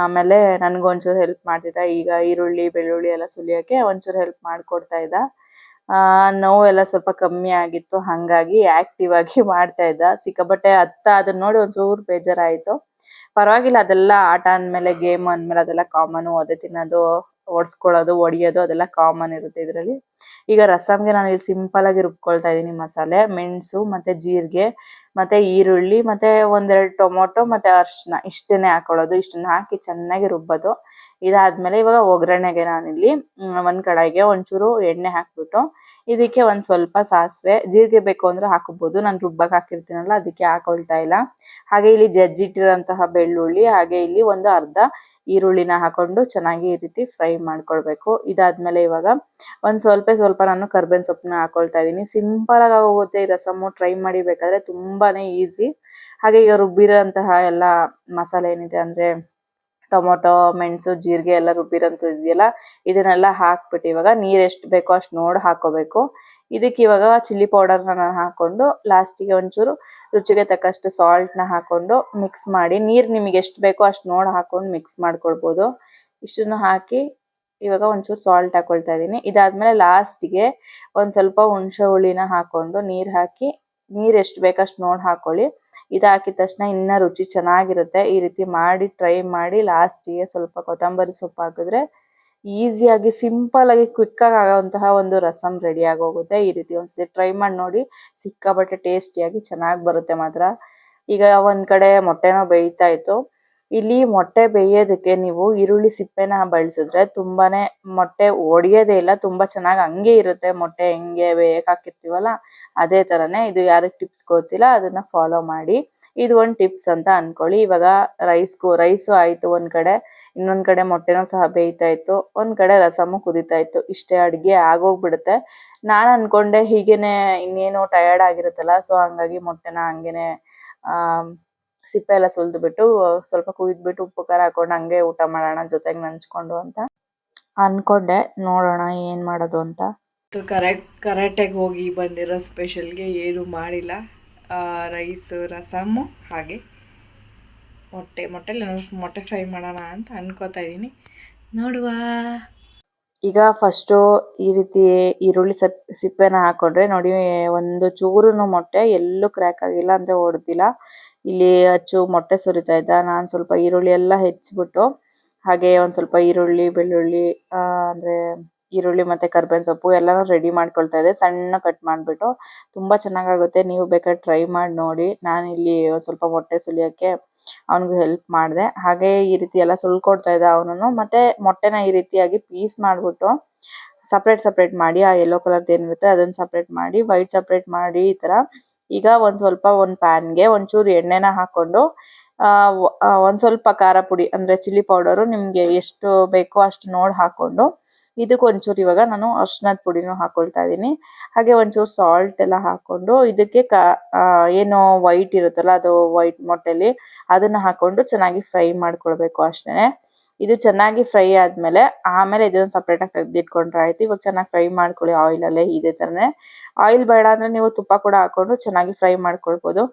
S1: ಆಮೇಲೆ ನನಗೊಂಚೂರು ಹೆಲ್ಪ್ ಮಾಡ್ತಿದ್ದ. ಈಗ ಈರುಳ್ಳಿ, ಬೆಳ್ಳುಳ್ಳಿ ಎಲ್ಲ ಸುಲಿಯೋಕೆ ಒಂಚೂರು ಹೆಲ್ಪ್ ಮಾಡಿಕೊಡ್ತಾ ಇದ್ದ ಆ ನೋವೆಲ್ಲ ಸ್ವಲ್ಪ ಕಮ್ಮಿ ಆಗಿತ್ತು. ಹಂಗಾಗಿ ಆಕ್ಟಿವ್ ಆಗಿ (laughs) ಮಾಡ್ತಾ ಇದ್ದ. ಸಿಕ್ಕಾಪಟ್ಟೆ ಅತ್ತ ಅದನ್ನ ನೋಡಿ ಒಂಚೂರು ಬೇಜಾರಾಯ್ತು. ಪರವಾಗಿಲ್ಲ, ಅದೆಲ್ಲ ಆಟ ಅಂದ್ಮೇಲೆ ಗೇಮ್ ಅಂದ್ಮೇಲೆ ಅದೆಲ್ಲ ಕಾಮನ್ ಅದೇ ತಿನ್ನೋದು, ಓಡಿಸ್ಕೊಳ್ಳೋದು, ಹೊಡಿಯೋದು ಅದೆಲ್ಲ ಕಾಮನ್ ಇರುತ್ತೆ ಇದರಲ್ಲಿ. ಈಗ ರಸಂಗೆ ನಾನು ಇಲ್ಲಿ ಸಿಂಪಲ್ ಆಗಿ ರುಬ್ಕೊಳ್ತಾ ಇದೀನಿ ಮಸಾಲೆ, ಮೆಣಸು ಮತ್ತೆ ಜೀರಿಗೆ, ಮತ್ತೆ ಈರುಳ್ಳಿ, ಮತ್ತೆ ಒಂದೆರಡು ಟೊಮೊಟೊ, ಮತ್ತೆ ಅರ್ಶಿನ. ಇಷ್ಟನ್ನೇ ಹಾಕೊಳ್ಳೋದು. ಇಷ್ಟನ್ನ ಹಾಕಿ ಚೆನ್ನಾಗಿ ರುಬ್ಬೋದು. ಇದಾದ್ಮೇಲೆ ಇವಾಗ ಒಗ್ಗರಣೆಗೆ ನಾನಿಲ್ಲಿ ಒಂದು ಕಡಾಯಿಗೆ ಒಂಚೂರು ಎಣ್ಣೆ ಹಾಕ್ಬಿಟ್ಟು, ಇದಕ್ಕೆ ಒಂದ್ ಸ್ವಲ್ಪ ಸಾಸಿವೆ, ಜೀರಿಗೆ ಬೇಕು ಅಂದ್ರೆ ಹಾಕೋಬಹುದು ನಾನು ರುಬ್ಬಕ್ ಹಾಕಿರ್ತೀನಲ್ಲ, ಅದಕ್ಕೆ ಹಾಕೊಳ್ತಾ ಇಲ್ಲ. ಹಾಗೆ ಇಲ್ಲಿ ಜಜ್ಜಿಟ್ಟಿರೋಂತಹ ಬೆಳ್ಳುಳ್ಳಿ, ಹಾಗೆ ಇಲ್ಲಿ ಒಂದು ಅರ್ಧ ಈರುಳ್ಳಿನ ಹಾಕೊಂಡು ಚೆನ್ನಾಗಿ ಈ ರೀತಿ ಫ್ರೈ ಮಾಡ್ಕೊಳ್ಬೇಕು. ಇದಾದ್ಮೇಲೆ ಇವಾಗ ಒಂದ್ ಸ್ವಲ್ಪ ಸ್ವಲ್ಪ ನಾನು ಕರ್ಬೇವಿನ ಸೊಪ್ಪನ್ನ ಹಾಕೊಳ್ತಾ ಇದೀನಿ. ಸಿಂಪಲ್ ಆಗಿ ಹೋಗುತ್ತೆ ಈ ರಸಮು. ಟ್ರೈ ಮಾಡಿ ಬೇಕಾದ್ರೆ ತುಂಬಾನೇ ಈಸಿ. ಹಾಗೆ ಈಗ ರುಬ್ಬಿರೋಂತಹ ಎಲ್ಲ ಮಸಾಲೆ ಏನಿದೆ ಅಂದ್ರೆ ಟೊಮೊಟೊ, ಮೆಣಸು, ಜೀರಿಗೆ ಎಲ್ಲ ರುಬ್ಬಿರೋಂಥದ್ದು ಇದೆಯಲ್ಲ, ಇದನ್ನೆಲ್ಲ ಹಾಕ್ಬಿಟ್ಟು ಇವಾಗ ನೀರು ಎಷ್ಟು ಬೇಕೋ ಅಷ್ಟು ನೋಡಿ ಹಾಕೋಬೇಕು. ಇದಕ್ಕೆ ಇವಾಗ ಚಿಲ್ಲಿ ಪೌಡರ್ನ ನಾನು ಹಾಕೊಂಡು ಲಾಸ್ಟಿಗೆ ಒಂಚೂರು ರುಚಿಗೆ ತಕ್ಕಷ್ಟು ಸಾಲ್ಟ್ನ ಹಾಕೊಂಡು ಮಿಕ್ಸ್ ಮಾಡಿ, ನೀರು ನಿಮಗೆ ಎಷ್ಟು ಬೇಕೋ ಅಷ್ಟು ನೋಡಿ ಹಾಕೊಂಡು ಮಿಕ್ಸ್ ಮಾಡ್ಕೊಳ್ಬೋದು. ಇಷ್ಟನ್ನು ಹಾಕಿ ಇವಾಗ ಒಂಚೂರು ಸಾಲ್ಟ್ ಹಾಕೊಳ್ತಾ ಇದ್ದೀನಿ. ಇದಾದ್ಮೇಲೆ ಲಾಸ್ಟಿಗೆ ಒಂದು ಸ್ವಲ್ಪ ಹುಣಸೆ ಹುಳಿನ ಹಾಕೊಂಡು ನೀರು ಹಾಕಿ ನೀರ್ ಎಷ್ಟು ಬೇಕಷ್ಟು ನೋಡಿ ಹಾಕೊಳ್ಳಿ. ಇದು ಹಾಕಿದ ತಕ್ಷಣ ಇನ್ನ ರುಚಿ ಚೆನ್ನಾಗಿರುತ್ತೆ. ಈ ರೀತಿ ಮಾಡಿ ಟ್ರೈ ಮಾಡಿ ಲಾಸ್ಟಿಗೆ ಸ್ವಲ್ಪ ಕೊತ್ತಂಬರಿ ಸೊಪ್ಪು ಹಾಕಿದ್ರೆ ಈಸಿಯಾಗಿ ಸಿಂಪಲ್ ಆಗಿ ಕ್ವಿಕ್ ಆಗಿ ಒಂದು ರಸಂ ರೆಡಿ ಆಗೋಗುತ್ತೆ. ಈ ರೀತಿ ಒಂದ್ಸತಿ ಟ್ರೈ ಮಾಡಿ ನೋಡಿ ಸಿಕ್ಕಾಪಟ್ಟೆ ಟೇಸ್ಟಿಯಾಗಿ ಚೆನ್ನಾಗಿ ಬರುತ್ತೆ ಮಾತ್ರ. ಈಗ ಒಂದ್ ಕಡೆ ಮೊಟ್ಟೆನೋ ಬೇಯ್ತಾ ಇತ್ತು. ಇಲ್ಲಿ ಮೊಟ್ಟೆ ಬೇಯೋದಕ್ಕೆ ನೀವು ಈರುಳ್ಳಿ ಸಿಪ್ಪೆನ ಬಳಸಿದ್ರೆ ತುಂಬಾನೇ ಮೊಟ್ಟೆ ಒಡೆಯೋದೇ ಇಲ್ಲ, ತುಂಬಾ ಚೆನ್ನಾಗಿ ಹಂಗೆ ಇರುತ್ತೆ. ಮೊಟ್ಟೆ ಹೆಂಗೆ ಬೇಯಕ್ಕೆ ಹಾಕಿರ್ತೀವಲ್ಲ, ಅದೇ ತರನೇ ಇದು ಯಾರಿಗೆ ಟಿಪ್ಸ್ ಗೊತ್ತಿಲ್ಲ, ಅದನ್ನ ಫಾಲೋ ಮಾಡಿ. ಇದು ಒಂದು ಟಿಪ್ಸ್ ಅಂತ ಅನ್ಕೊಳ್ಳಿ. ಇವಾಗ ರೈಸ್ಗೂ ರೈಸು ಆಯಿತು ಒಂದ್ ಕಡೆ, ಇನ್ನೊಂದು ಕಡೆ ಮೊಟ್ಟೆನೂ ಸಹ ಬೇಯ್ತಾ ಇತ್ತು. ಒಂದ್ ಕಡೆ ರಸಮು ಕುದೀತಾ ಇತ್ತು. ಇಷ್ಟೇ ಅಡುಗೆ ಆಗೋಗ್ಬಿಡುತ್ತೆ. ನಾನು ಅನ್ಕೊಂಡೆ ಹೀಗೇನೆ ಇನ್ನೇನು ಟಯರ್ಡ್ ಆಗಿರುತ್ತಲ್ಲ ಸೊ ಹಂಗಾಗಿ ಮೊಟ್ಟೆನ ಹಂಗೇನೆ ಸಿಪ್ಪೆ ಎಲ್ಲ ಸುಲ್ದು ಬಿಟ್ಟು ಸ್ವಲ್ಪ ಕುಯ್ದ್ಬಿಟ್ಟು ಉಪ್ಪು ಖಾರ ಹಾಕೊಂಡು ಹಂಗೆ ಊಟ ಮಾಡೋಣ ಜೊತೆಗೆ ನಂಚ್ಕೊಂಡು ಅಂತ ಅನ್ಕೊಂಡೆ. ನೋಡೋಣ ಏನ್ ಮಾಡೋದು ಅಂತ.
S2: ಕರೆಕ್ಟ್ ಕರೆಕ್ಟಾಗಿ ಹೋಗಿ ಬಂದಿರೋ ಸ್ಪೆಷಲ್ಗೆ ಏನು ಮಾಡಿಲ್ಲ. ರೈಸ್ ರಸಮ್ಮು ಹಾಗೆ. ಮೊಟ್ಟೆ ಮೊಟ್ಟೆಲಿ ಮೊಟ್ಟೆ ಫ್ರೈ ಮಾಡೋಣ ಅಂತ ಅನ್ಕೋತಾ ಇದ್ದೀನಿ. ನೋಡುವ.
S1: ಈಗ ಫಸ್ಟು ಈ ರೀತಿ ಈರುಳ್ಳಿ ಸಪ್ ಸಿಪ್ಪೆನ ಹಾಕೊಂಡ್ರೆ ನೋಡಿ ಒಂದು ಚೂರು ಮೊಟ್ಟೆ ಎಲ್ಲೂ ಕ್ರ್ಯಾಕ್ ಆಗಿಲ್ಲ ಅಂದರೆ ಒಡೆದಿಲ್ಲ ಇಲ್ಲಿ ಅಚ್ಚು ಮೊಟ್ಟೆ ಸುರಿತಾ ಇದ್ದ. ನಾನು ಸ್ವಲ್ಪ ಈರುಳ್ಳಿ ಎಲ್ಲ ಹೆಚ್ಚಿಬಿಟ್ಟು, ಹಾಗೆ ಒಂದ್ ಸ್ವಲ್ಪ ಈರುಳ್ಳಿ, ಬೆಳ್ಳುಳ್ಳಿ, ಆ, ಅಂದ್ರೆ ಈರುಳ್ಳಿ ಮತ್ತೆ ಕರ್ಬೇವಿನ ಸೊಪ್ಪು ಎಲ್ಲಾನು ರೆಡಿ ಮಾಡ್ಕೊಳ್ತಾ ಇದ್ದೆ. ಸಣ್ಣ ಕಟ್ ಮಾಡ್ಬಿಟ್ಟು ತುಂಬಾ ಚೆನ್ನಾಗಾಗುತ್ತೆ. ನೀವು ಬೇಕಾದ್ರೆ ಟ್ರೈ ಮಾಡಿ ನೋಡಿ. ನಾನು ಇಲ್ಲಿ ಒಂದ್ ಸ್ವಲ್ಪ ಮೊಟ್ಟೆ ಸುಲಿಯೋಕೆ ಅವನಿಗೂ ಹೆಲ್ಪ್ ಮಾಡಿದೆ. ಹಾಗೆ ಈ ರೀತಿ ಎಲ್ಲ ಸುಲ್ಕೊಡ್ತಾ ಇದ್ದ ಅವನು ಮತ್ತೆ ಮೊಟ್ಟೆನ ಈ ರೀತಿಯಾಗಿ ಪೀಸ್ ಮಾಡ್ಬಿಟ್ಟು ಸಪ್ರೇಟ್ ಸಪ್ರೇಟ್ ಮಾಡಿ, ಆ ಯೆಲ್ಲೋ ಕಲರ್ದು ಏನಿರುತ್ತೆ ಅದನ್ನ ಸಪ್ರೇಟ್ ಮಾಡಿ ವೈಟ್ ಸಪ್ರೇಟ್ ಮಾಡಿ ಈ ತರ ಈಗ ಒಂದ್ ಸ್ವಲ್ಪ ಒಂದ್ ಪ್ಯಾನ್ಗೆ ಒಂಚೂರು ಎಣ್ಣೆನ ಹಾಕೊಂಡು ಆ, ಒಂದ್ ಸ್ವಲ್ಪ ಖಾರ ಪುಡಿ ಅಂದ್ರೆ ಚಿಲ್ಲಿ ಪೌಡರ್ ನಿಮ್ಗೆ ಎಷ್ಟು ಬೇಕೋ ಅಷ್ಟು ನೋಡಿ ಹಾಕೊಂಡು ಇದಕ್ಕೆ ಒಂಚೂರು ಇವಾಗ ನಾನು ಅರ್ಶಿನದ ಪುಡಿನೂ ಹಾಕೊಳ್ತಾ ಇದ್ದೀನಿ. ಹಾಗೆ ಒಂಚೂರು ಸಾಲ್ಟ್ ಎಲ್ಲ ಹಾಕೊಂಡು ಇದಕ್ಕೆ ಕ ಏನು ವೈಟ್ ಇರುತ್ತಲ್ಲ ಅದು ವೈಟ್ ಮೊಟ್ಟೆಲಿ ಅದನ್ನ ಹಾಕೊಂಡು ಚೆನ್ನಾಗಿ ಫ್ರೈ ಮಾಡ್ಕೊಳ್ಬೇಕು ಅಷ್ಟೇ ಇದು ಚೆನ್ನಾಗಿ ಫ್ರೈ ಆದ್ಮೇಲೆ ಆಮೇಲೆ ಇದನ್ನು ಸಪ್ರೇಟ್ ಆಗಿ ತೆಗೆದಿಟ್ಕೊಂಡ್ರೆ ಆಯ್ತು. ಇವಾಗ ಚೆನ್ನಾಗಿ ಫ್ರೈ ಮಾಡ್ಕೊಳ್ಳಿ ಆಯಿಲ್ ಅಲ್ಲೇ ಇದೇ ತರನೇ. ಆಯಿಲ್ ಬೇಡ ಅಂದ್ರೆ ನೀವು ತುಪ್ಪ ಕೂಡ ಹಾಕೊಂಡು ಚೆನ್ನಾಗಿ ಫ್ರೈ ಮಾಡ್ಕೊಳ್ಬಹುದು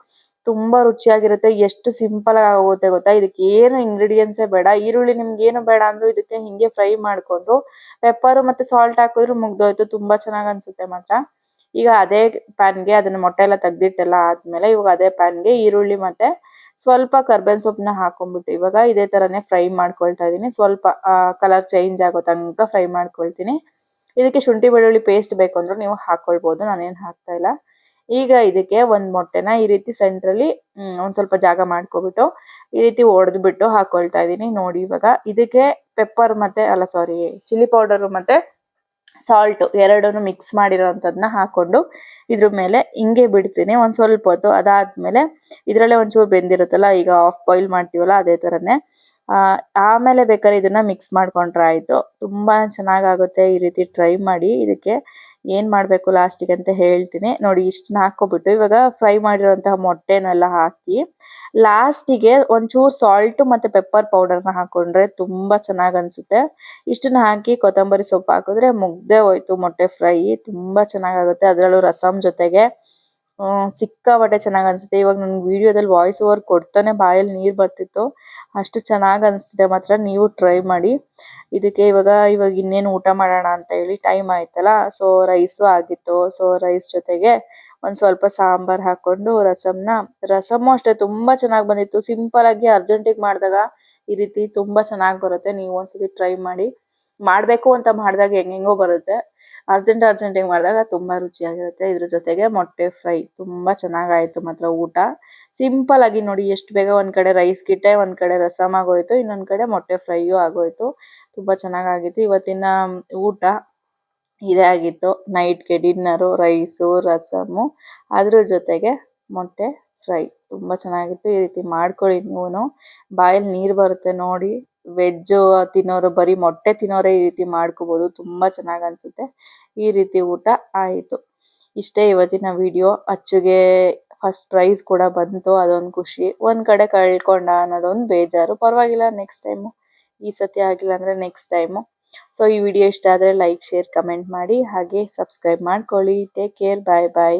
S1: ತುಂಬಾ ರುಚಿಯಾಗಿರುತ್ತೆ, ಎಷ್ಟು ಸಿಂಪಲ್ ಆಗುತ್ತೆ ಗೊತ್ತಾ? ಇದಕ್ಕೆ ಏನು ಇಂಗ್ರೀಡಿಯೆಂಟ್ಸ್ ಬೇಡ. ಈರುಳ್ಳಿ ನಿಮ್ಗೆ ಏನು ಬೇಡ ಅಂದ್ರೂ ಇದಕ್ಕೆ ಹಿಂಗೆ ಫ್ರೈ ಮಾಡ್ಕೊಂಡು ಪೆಪ್ಪರ್ ಮತ್ತೆ ಸಾಲ್ಟ್ ಹಾಕಿದ್ರು ಮುಗ್ದೋಯ್ತು. ತುಂಬಾ ಚೆನ್ನಾಗ್ ಅನ್ಸುತ್ತೆ ಮಾತ್ರ. ಈಗ ಅದೇ ಪ್ಯಾನ್ಗೆ ಅದನ್ನ ಮೊಟ್ಟೆ ಎಲ್ಲ ತೆಗ್ದಿಟ್ಟೆಲ್ಲ ಆದ್ಮೇಲೆ ಇವಾಗ ಅದೇ ಪ್ಯಾನ್ಗೆ ಈರುಳ್ಳಿ ಮತ್ತೆ ಸ್ವಲ್ಪ ಕರ್ಬೇವಿನ ಸೊಪ್ಪನ್ನ ಹಾಕೊಂಡ್ಬಿಟ್ಟು, ಇವಾಗ ಇದೇ ತರನೇ ಫ್ರೈ ಮಾಡ್ಕೊಳ್ತಾ ಇದೀನಿ. ಸ್ವಲ್ಪ ಕಲರ್ ಚೇಂಜ್ ಆಗೋ ತನಕ ಫ್ರೈ ಮಾಡ್ಕೊಳ್ತೀನಿ. ಇದಕ್ಕೆ ಶುಂಠಿ, ಬೆಳ್ಳುಳ್ಳಿ ಪೇಸ್ಟ್ ಬೇಕು ನೀವು ಹಾಕೊಳ್ಬಹುದು ನಾನೇನ್ ಹಾಕ್ತಾ ಇಲ್ಲ. ಈಗ ಇದಕ್ಕೆ ಒಂದ್ ಮೊಟ್ಟೆನ ಈ ರೀತಿ ಸೆಂಟ್ರಲ್ಲಿ ಒಂದ್ ಸ್ವಲ್ಪ ಜಾಗ ಮಾಡ್ಕೊಬಿಟ್ಟು ಈ ರೀತಿ ಒಡೆದ್ಬಿಟ್ಟು ಹಾಕೊಳ್ತಾ ಇದೀನಿ. ನೋಡಿ ಇವಾಗ ಇದಕ್ಕೆ ಪೆಪ್ಪರ್ ಮತ್ತೆ, ಅಲ್ಲ ಸಾರಿ, ಚಿಲ್ಲಿ ಪೌಡರ್ ಮತ್ತೆ ಸಾಲ್ಟ್ ಎರಡನ್ನು ಮಿಕ್ಸ್ ಮಾಡಿರೋಂಥದ್ನ ಹಾಕೊಂಡು ಇದ್ರ ಮೇಲೆ ಹಿಂಗೆ ಬಿಡ್ತೀನಿ. ಒಂದ್ ಸ್ವಲ್ಪ ಹೊತ್ತು ಅದಾದ್ಮೇಲೆ ಇದ್ರಲ್ಲೇ ಒಂಚೂರು ಬೆಂದಿರುತ್ತಲ್ಲ, ಈಗ ಆಫ್ ಬಾಯ್ಲ್ ಮಾಡ್ತೀವಲ್ಲ ಅದೇ ತರನೇ. ಆ, ಆಮೇಲೆ ಬೇಕಾದ್ರೆ ಇದನ್ನ ಮಿಕ್ಸ್ ಮಾಡ್ಕೊಂಡ್ರೆ ಆಯ್ತು. ತುಂಬಾ ಚೆನ್ನಾಗಾಗುತ್ತೆ ಈ ರೀತಿ ಟ್ರೈ ಮಾಡಿ. ಇದಕ್ಕೆ ಏನ್ ಮಾಡ್ಬೇಕು ಲಾಸ್ಟಿಗೆ ಅಂತ ಹೇಳ್ತೀನಿ. ನೋಡಿ, ಇಷ್ಟನ್ನ ಹಾಕೋಬಿಟ್ಟು ಇವಾಗ ಫ್ರೈ ಮಾಡಿರೋಂತಹ ಮೊಟ್ಟೆನೆಲ್ಲ ಹಾಕಿ ಲಾಸ್ಟಿಗೆ ಒಂಚೂರು ಸಾಲ್ಟ್ ಮತ್ತೆ ಪೆಪ್ಪರ್ ಪೌಡರ್ನ ಹಾಕೊಂಡ್ರೆ ತುಂಬಾ ಚೆನ್ನಾಗ್ ಅನ್ಸುತ್ತೆ. ಇಷ್ಟನ್ನ ಹಾಕಿ ಕೊತ್ತಂಬರಿ ಸೊಪ್ಪು ಹಾಕಿದ್ರೆ ಮುಗ್ದೆ ಹೋಯ್ತು ಮೊಟ್ಟೆ ಫ್ರೈ ತುಂಬಾ ಚೆನ್ನಾಗಾಗುತ್ತೆ ಅದ್ರಲ್ಲೂ ರಸಂ ಜೊತೆಗೆ ಸಿಕ್ಕಾಪಟ್ಟೆ ಚೆನ್ನಾಗಿ ಅನ್ಸುತ್ತೆ. ಇವಾಗ ನನ್ ವಿಡಿಯೋದಲ್ಲಿ ವಾಯ್ಸ್ ಓವರ್ ಕೊಡ್ತಾನೆ, ಬಾಯಲ್ಲಿ ನೀರ್ ಬರ್ತಿತ್ತು. ಅಷ್ಟು ಚೆನ್ನಾಗಿ ಅನ್ಸ್ತಿದೆ. ಮಾತ್ರ ನೀವು ಟ್ರೈ ಮಾಡಿ. ಇದಕ್ಕೆ ಇವಾಗ ಇವಾಗ ಇನ್ನೇನು ಊಟ ಮಾಡೋಣ ಅಂತ ಹೇಳಿ ಟೈಮ್ ಆಯ್ತಲ್ಲ? ಸೊ ರೈಸು ಆಗಿತ್ತು. ಸೊ ರೈಸ್ ಜೊತೆಗೆ ಒಂದ್ ಸ್ವಲ್ಪ ಸಾಂಬಾರ್ ಹಾಕೊಂಡು ರಸಮ್ನ ರಸಮ್ಮು ಅಷ್ಟೇ, ತುಂಬಾ ಚೆನ್ನಾಗಿ ಬಂದಿತ್ತು. ಸಿಂಪಲ್ ಆಗಿ ಅರ್ಜೆಂಟಿಗೆ ಮಾಡಿದಾಗ ಈ ರೀತಿ ತುಂಬಾ ಚೆನ್ನಾಗಿ ಬರುತ್ತೆ. ನೀವು ಒಂದ್ಸತಿ ಟ್ರೈ ಮಾಡಿ. ಮಾಡ್ಬೇಕು ಅಂತ ಮಾಡಿದಾಗ ಹೆಂಗೆಂಗೋ ಬರುತ್ತೆ. ಅರ್ಜೆಂಟ್ ಅರ್ಜೆಂಟಿಗೆ ಮಾಡಿದಾಗ ತುಂಬಾ ರುಚಿಯಾಗಿರುತ್ತೆ. ಇದ್ರ ಜೊತೆಗೆ ಮೊಟ್ಟೆ ಫ್ರೈ ತುಂಬಾ ಚೆನ್ನಾಗಾಯ್ತು ಮಾತ್ರ ಊಟ. ಸಿಂಪಲ್ ಆಗಿ ನೋಡಿ ಎಷ್ಟು ಬೇಗ ಒಂದ್ ಕಡೆ ರೈಸ್ ಗಿಟ್ಟೆ ಒಂದ್ ಕಡೆ ರಸಮ್ ಆಗೋಯ್ತು, ಇನ್ನೊಂದ್ ಕಡೆ ಮೊಟ್ಟೆ ಫ್ರೈಯೂ ಆಗೋಯ್ತು. ತುಂಬಾ ಚೆನ್ನಾಗಾಗಿತ್ತು. ಇವತ್ತಿನ ಊಟ ಇದೇ ಆಗಿತ್ತು. ನೈಟ್ಗೆ ಡಿನ್ನರು, ರೈಸು, ರಸಮು. ಅದ್ರ ಜೊತೆಗೆ ಮೊಟ್ಟೆ ಫ್ರೈ ತುಂಬ ಚೆನ್ನಾಗಿತ್ತು. ಈ ರೀತಿ ಮಾಡ್ಕೊಳ್ಳಿ ನೀವು. ಬಾಯಲ್ಲಿ ನೀರು ಬರುತ್ತೆ ನೋಡಿ. ವೆಜ್ಜು ತಿನ್ನೋರು ಬರೀ ಮೊಟ್ಟೆ ತಿನ್ನೋರೇ ಈ ರೀತಿ ಮಾಡ್ಕೋಬೋದು. ತುಂಬ ಚೆನ್ನಾಗ್ ಅನ್ಸುತ್ತೆ. ಈ ರೀತಿ ಊಟ ಆಯಿತು. ಇಷ್ಟೇ ಇವತ್ತಿನ ವಿಡಿಯೋ ಅಚ್ಚುಗೆ ಫಸ್ಟ್ ಪ್ರೈಸ್ ಕೂಡ ಬಂತು, ಅದೊಂದು ಖುಷಿ. ಒಂದು ಕಡೆ ಕಳ್ಕೊಂಡ ಅನ್ನೋದೊಂದು ಬೇಜಾರು. ಪರವಾಗಿಲ್ಲ ನೆಕ್ಸ್ಟ್ ಟೈಮ್ ಈ ಸತಿ ಆಗಿಲ್ಲ ಅಂದ್ರೆ ನೆಕ್ಸ್ಟ್ ಟೈಮು ಸೊ ಈ ವಿಡಿಯೋ ಇಷ್ಟ ಆದ್ರೆ ಲೈಕ್ ಶೇರ್ ಕಮೆಂಟ್ ಮಾಡಿ. ಹಾಗೆ ಸಬ್ಸ್ಕ್ರೈಬ್ ಮಾಡ್ಕೊಳ್ಳಿ. ಟೇಕ್ ಕೇರ್ ಬಾಯ್ ಬಾಯ್